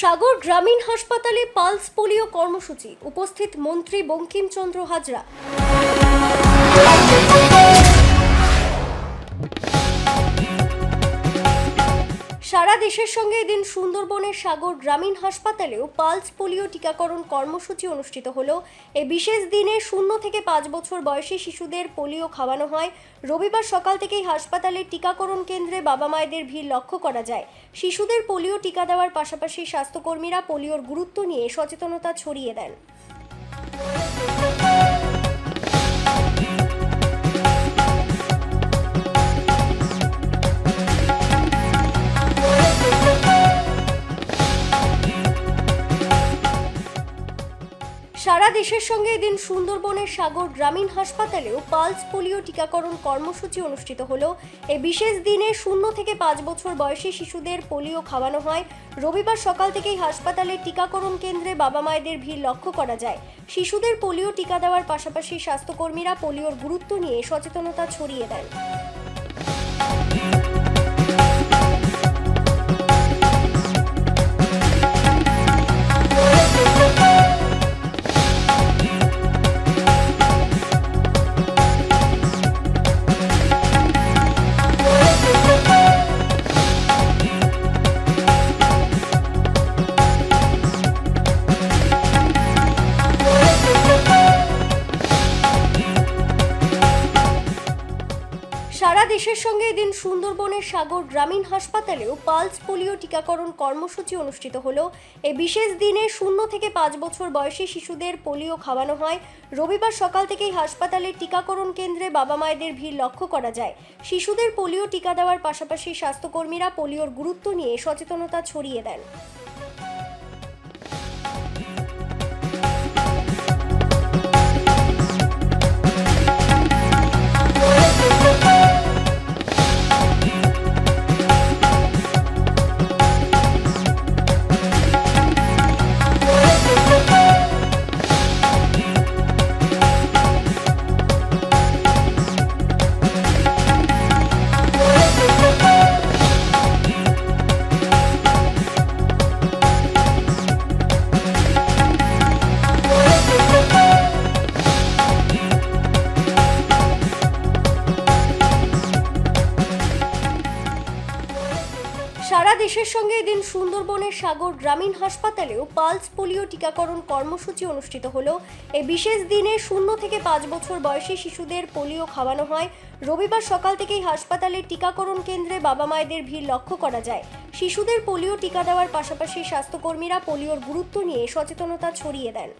সাগর গ্রামীণ হাসপাতালে pulse polio কর্মসূচি। উপস্থিত মন্ত্রী বঙ্কিমচন্দ্র হাজরা। দেশের সঙ্গে এদিন সুন্দরবনের সাগর গ্রামীণ হাসপাতালেও পালস পোলিও টিকাকরণ কর্মসূচি অনুষ্ঠিত হলো। এই বিশেষ দিনে শূন্য থেকে পাঁচ বছর বয়সী শিশুদের পোলিও খাওয়ানো হয়। রবিবার সকাল থেকেই হাসপাতালের টিকাকরণ কেন্দ্রে বাবা মায়েদের ভিড় লক্ষ্য করা যায়। শিশুদের পোলিও টিকা দেওয়ার পাশাপাশি স্বাস্থ্যকর্মীরা পোলিওর গুরুত্ব নিয়ে সচেতনতা ছড়িয়ে দেন। সারা দেশের সঙ্গে এদিন সুন্দরবনের সাগর গ্রামীণ হাসপাতালেও পালস পোলিও টিকাকরণ কর্মসূচি অনুষ্ঠিত হলো। এই বিশেষ দিনে শূন্য থেকে পাঁচ বছর বয়সী শিশুদের পোলিও খাওয়ানো হয়। রবিবার সকাল থেকেই হাসপাতালের টিকাকরণ কেন্দ্রে বাবা মায়েদের ভিড় লক্ষ্য করা যায়। শিশুদের পোলিও টিকা দেওয়ার পাশাপাশি স্বাস্থ্যকর্মীরা পোলিওর গুরুত্ব নিয়ে সচেতনতা ছড়িয়ে দেন। দেশের সঙ্গে এদিন সুন্দরবনের সাগর গ্রামীণ হাসপাতালেও পালস পোলিও টিকাকরণ কর্মসূচি অনুষ্ঠিত হলো। এই বিশেষ দিনে শূন্য থেকে পাঁচ বছর বয়সী শিশুদের পোলিও খাওয়ানো হয়। রবিবার সকাল থেকেই হাসপাতালের টিকাকরণ কেন্দ্রে বাবা মায়েদের ভিড় লক্ষ্য করা যায়। শিশুদের পোলিও টিকা দেওয়ার পাশাপাশি স্বাস্থ্যকর্মীরা পোলিওর গুরুত্ব নিয়ে সচেতনতা ছড়িয়ে দেন। দেশের সঙ্গে এদিন সুন্দরবনের সাগর গ্রামীণ হাসপাতালেও পালস পোলিও টিকাকরণ কর্মসূচি অনুষ্ঠিত হলো। এই বিশেষ দিনে শূন্য থেকে পাঁচ বছর বয়সী শিশুদের পোলিও খাওয়ানো হয়। রবিবার সকাল থেকেই হাসপাতালের টিকাকরণ কেন্দ্রে বাবা মায়েদের ভিড় লক্ষ্য করা যায়। শিশুদের পোলিও টিকা দেওয়ার পাশাপাশি স্বাস্থ্যকর্মীরা পোলিওর গুরুত্ব নিয়ে সচেতনতা ছড়িয়ে দেন।